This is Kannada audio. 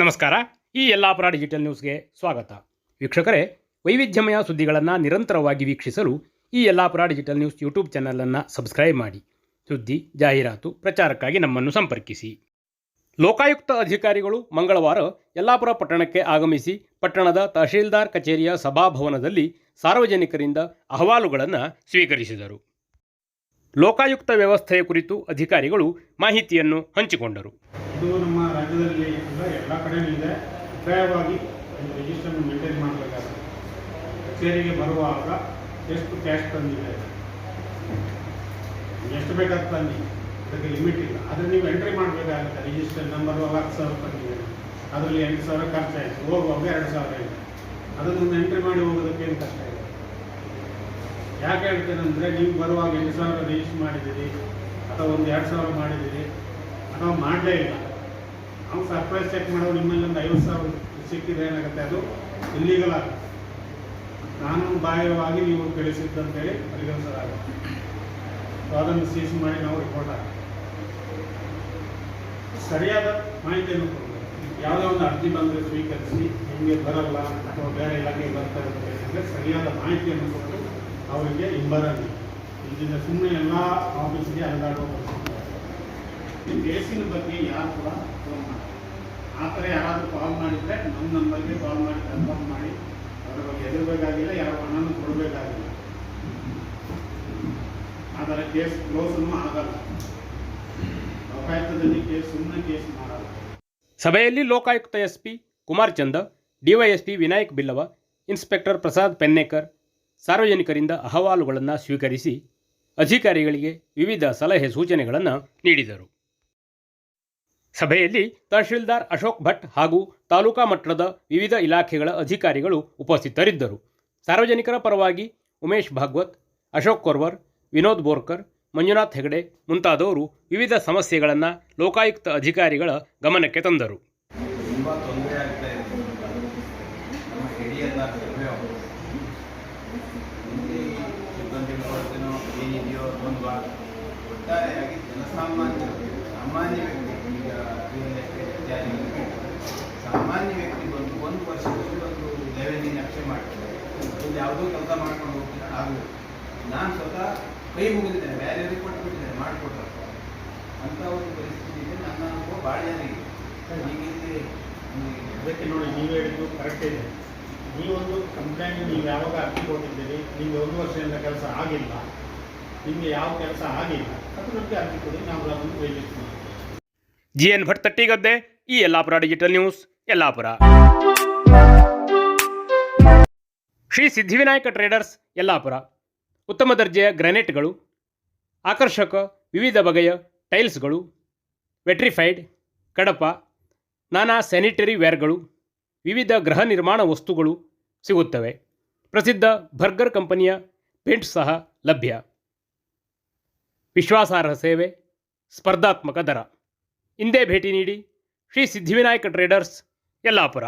ನಮಸ್ಕಾರ. ಈ ಯಲ್ಲಾಪುರ ಡಿಜಿಟಲ್ ನ್ಯೂಸ್ಗೆ ಸ್ವಾಗತ. ವೀಕ್ಷಕರೇ, ವೈವಿಧ್ಯಮಯ ಸುದ್ದಿಗಳನ್ನು ನಿರಂತರವಾಗಿ ವೀಕ್ಷಿಸಲು ಈ ಯಲ್ಲಾಪುರ ಡಿಜಿಟಲ್ ನ್ಯೂಸ್ ಯೂಟ್ಯೂಬ್ ಚಾನಲನ್ನು ಸಬ್ಸ್ಕ್ರೈಬ್ ಮಾಡಿ. ಸುದ್ದಿ, ಜಾಹೀರಾತು, ಪ್ರಚಾರಕ್ಕಾಗಿ ನಮ್ಮನ್ನು ಸಂಪರ್ಕಿಸಿ. ಲೋಕಾಯುಕ್ತ ಅಧಿಕಾರಿಗಳು ಮಂಗಳವಾರ ಯಲ್ಲಾಪುರ ಪಟ್ಟಣಕ್ಕೆ ಆಗಮಿಸಿ ಪಟ್ಟಣದ ತಹಶೀಲ್ದಾರ್ ಕಚೇರಿಯ ಸಭಾಭವನದಲ್ಲಿ ಸಾರ್ವಜನಿಕರಿಂದ ಅಹವಾಲುಗಳನ್ನು ಸ್ವೀಕರಿಸಿದರು. ಲೋಕಾಯುಕ್ತ ವ್ಯವಸ್ಥೆಯ ಕುರಿತು ಅಧಿಕಾರಿಗಳು ಮಾಹಿತಿಯನ್ನು ಹಂಚಿಕೊಂಡರು. ಇದು ನಮ್ಮ ರಾಜ್ಯದಲ್ಲಿ ಅಂದರೆ ಎಲ್ಲ ಕಡೆಯೂ ಇದೆ. ಕಡ್ಡಾಯವಾಗಿ ಒಂದು ರಿಜಿಸ್ಟರ್ ಮೇಂಟೈನ್ ಮಾಡಬೇಕಾಗುತ್ತೆ. ಕಚೇರಿಗೆ ಬರುವಾಗ ಎಷ್ಟು ಕ್ಯಾಶ್ ತಂದಿದೆ ಎಷ್ಟು ಬೇಕಾದ ತಂದಿ ಅದಕ್ಕೆ ಲಿಮಿಟ್ ಇಲ್ಲ. ಆದರೆ ನೀವು ಎಂಟ್ರಿ ಮಾಡಬೇಕಾಗುತ್ತೆ. ರಿಜಿಸ್ಟರ್ ನಂಬರ್ ಹತ್ತು ಸಾವಿರ ತಂದಿದೆ ಅದರಲ್ಲಿ ಎಂಟು ಸಾವಿರ ಖರ್ಚಾಯಿತು. ಹೋಗುವಾಗ ಎರಡು ಸಾವಿರ ಇದೆ. ಅದನ್ನು ಎಂಟ್ರಿ ಮಾಡಿ ಹೋಗೋದಕ್ಕೆ ಏನು ಕಷ್ಟ ಇದೆ? ಯಾಕೆ ಹೇಳ್ತೇನೆ ಅಂದರೆ ನೀವು ಬರುವಾಗ ಎಂಟು ಸಾವಿರ ರಿಜಿಸ್ಟರ್ ಮಾಡಿದ್ದೀರಿ, ಅಥವಾ ಒಂದು ಎರಡು ಸಾವಿರ ಮಾಡಿದ್ದೀರಿ, ಅಥವಾ ಮಾಡಲೇ ಇಲ್ಲ. ನಾವು ಸರ್ಪ್ರೈಸ್ ಚೆಕ್ ಮಾಡೋ ನಿಮ್ಮಲ್ಲಿ ಒಂದು ಐವತ್ತು ಸಾವಿರ ಸಿಕ್ಕಿದ್ರೆ ಏನಾಗುತ್ತೆ ಅದು? ಇಲ್ಲಿಗಲ್ಲ ನಾನು ಬಾಹ್ಯವಾಗಿ ನೀವು ಗಳಿಸಿದ್ದಂತೇಳಿ ಪರಿಗಣಿಸಲಾಗುತ್ತೆ ಸೊ ಅದನ್ನು ಸೀಸ್ ಮಾಡಿ ನಾವು ರಿಪೋರ್ಟ್ ಹಾಕಿ. ಸರಿಯಾದ ಮಾಹಿತಿಯನ್ನು ಯಾವುದೇ ಒಂದು ಅರ್ಜಿ ಬಂದರೆ ಸ್ವೀಕರಿಸಿ, ನಿಮಗೆ ಬರಲ್ಲ ಅಥವಾ ಬೇರೆ ಇಲಾಖೆಗೆ ಬರ್ತಾ ಇರುತ್ತೆ ಅಂದರೆ ಸರಿಯಾದ ಮಾಹಿತಿಯನ್ನು ಕೊಟ್ಟು ಅವರಿಗೆ ಹಿಂಬರಲಿ. ಇದರಿಂದ ಸುಮ್ಮನೆ ಎಲ್ಲ ಆಫೀಸ್ಗೆ ಅಲ್ಲಾಡುವ ಪರಿಸ್ಥಿತಿ ನಿಮ್ಮ ಕೇಸಿನ ಬಗ್ಗೆ ಯಾರು ಕೂಡ ಫೋನ್ ಮಾಡಿ ಆ ಥರ ಯಾರಾದರೂ ಕಾಲ್ ಮಾಡಿದರೆ ನಮ್ಮ ನಂಬರ್ಗೆ ಕಾಲ್ ಮಾಡಿ ಕನ್ಫರ್ಮ್ ಮಾಡಿ. ಅದರ ಬಗ್ಗೆ ಎದುರಬೇಕಾಗಿಲ್ಲ ಯಾರು ಹಣನೂ ಕೊಡಬೇಕಾಗಿಲ್ಲ. ಆದರೆ ಕೇಸ್ ಕ್ಲೋಸನ್ನು ಆಗಲ್ಲ. ಲೋಕಾಯುಕ್ತದಲ್ಲಿ ಕೇಸ್ ಸುಮ್ಮನೆ ಕೇಸ್ ಮಾಡಲ್ಲ. ಸಭೆಯಲ್ಲಿ Lokayukta SP Kumar Chanda, DySP Vinayak Billava, inspector Prasad Pennekar ಸಾರ್ವಜನಿಕರಿಂದ ಅಹವಾಲುಗಳನ್ನು ಸ್ವೀಕರಿಸಿ ಅಧಿಕಾರಿಗಳಿಗೆ ವಿವಿಧ ಸಲಹೆ ಸೂಚನೆಗಳನ್ನು ನೀಡಿದರು. ಸಭೆಯಲ್ಲಿ ತಹಶೀಲ್ದಾರ್ ಅಶೋಕ್ ಭಟ್ ಹಾಗೂ ತಾಲೂಕಾ ಮಟ್ಟದ ವಿವಿಧ ಇಲಾಖೆಗಳ ಅಧಿಕಾರಿಗಳು ಉಪಸ್ಥಿತರಿದ್ದರು. ಸಾರ್ವಜನಿಕರ ಪರವಾಗಿ ಉಮೇಶ್ ಭಾಗವತ್, ಅಶೋಕ್ ಕೊರ್ವರ್, ವಿನೋದ್ ಬೋರ್ಕರ್, ಮಂಜುನಾಥ್ ಹೆಗಡೆ ಮುಂತಾದವರು ವಿವಿಧ ಸಮಸ್ಯೆಗಳನ್ನು ಲೋಕಾಯುಕ್ತ ಅಧಿಕಾರಿಗಳ ಗಮನಕ್ಕೆ ತಂದರು. ಒಟ್ಟಾರೆಯಾಗಿ ಆಗ್ತಾ ಇತ್ಯಾದಿಗಳು ಸಾಮಾನ್ಯ ವ್ಯಕ್ತಿ ಬಂದು ಒಂದು ವರ್ಷದಲ್ಲಿ ಒಂದು ಲೆವೆಲಿನ ನಕ್ಷೆ ಮಾಡ್ತಾರೆ. ಒಂದು ಯಾವುದೋ ಕೆಲಸ ಮಾಡ್ಕೊಂಡು ಹೋಗ್ತೀನಿ ಆಗಲಿ ನಾನು ಸ್ವತಃ ಕೈ ಮುಗಿದಿದ್ದೇನೆ ಕೊಟ್ಟು ಬಿಟ್ಟಿದ್ದೇನೆ ಮಾಡಿಕೊಟ್ರೆ ಅಂತ ಒಂದು ಪರಿಸ್ಥಿತಿ ಇದೆ, ನನ್ನ ಅನುಭವ ಭಾಳ ಜನರಿಗೆ ಈಗ ಇಲ್ಲಿ ಅದಕ್ಕೆ ನೋಡಿ, ನೀವು ಹೇಳಿದ್ದು ಕರೆಕ್ಟ್ ಇದೆ. ನೀವೊಂದು ಕಂಪ್ಲೇಂಟ್, ನೀವು ಯಾವಾಗ ಅರ್ಜಿ ಕೊಟ್ಟಿದ್ದೀರಿ, ನಿಮಗೆ ಒಂದು ವರ್ಷದಿಂದ ಕೆಲಸ ಆಗಿಲ್ಲ, ನಿಮಗೆ ಯಾವ ಕೆಲಸ ಆಗಿಲ್ಲ, ಅದರ ಬಗ್ಗೆ ಅರ್ಜಿ ಕೊಡಿ, ನಾವು ಅದನ್ನು ಮಾಡ್ತೀವಿ. ಜಿ ಎನ್ ಭಟ್ ತಟ್ಟಿಗದ್ದೆ ಈ Yellapur digital news Yellapur. Shri Siddhivinayak traders Yellapur. ಉತ್ತಮ ದರ್ಜೆಯ ಗ್ರಾನೈಟ್ಗಳು, ಆಕರ್ಷಕ ವಿವಿಧ ಬಗೆಯ ಟೈಲ್ಸ್ಗಳು, ವೆಟ್ರಿಫೈಡ್, ಕಡಪ, ನಾನಾ ಸ್ಯಾನಿಟರಿ ವೇರ್ಗಳು, ವಿವಿಧ ಗೃಹ ನಿರ್ಮಾಣ ವಸ್ತುಗಳು ಸಿಗುತ್ತವೆ. ಪ್ರಸಿದ್ಧ ಬರ್ಗರ್ ಕಂಪನಿಯ ಪೇಂಟ್ ಸಹ ಲಭ್ಯ. ವಿಶ್ವಾಸಾರ್ಹ ಸೇವೆ, ಸ್ಪರ್ಧಾತ್ಮಕ ದರ. ಇಂದೇ ಭೇಟಿ ನೀಡಿ ಶ್ರೀ ಸಿದ್ಧಿವಿನಾಯಕ ಟ್ರೇಡರ್ಸ್ ಯಲ್ಲಾಪುರ.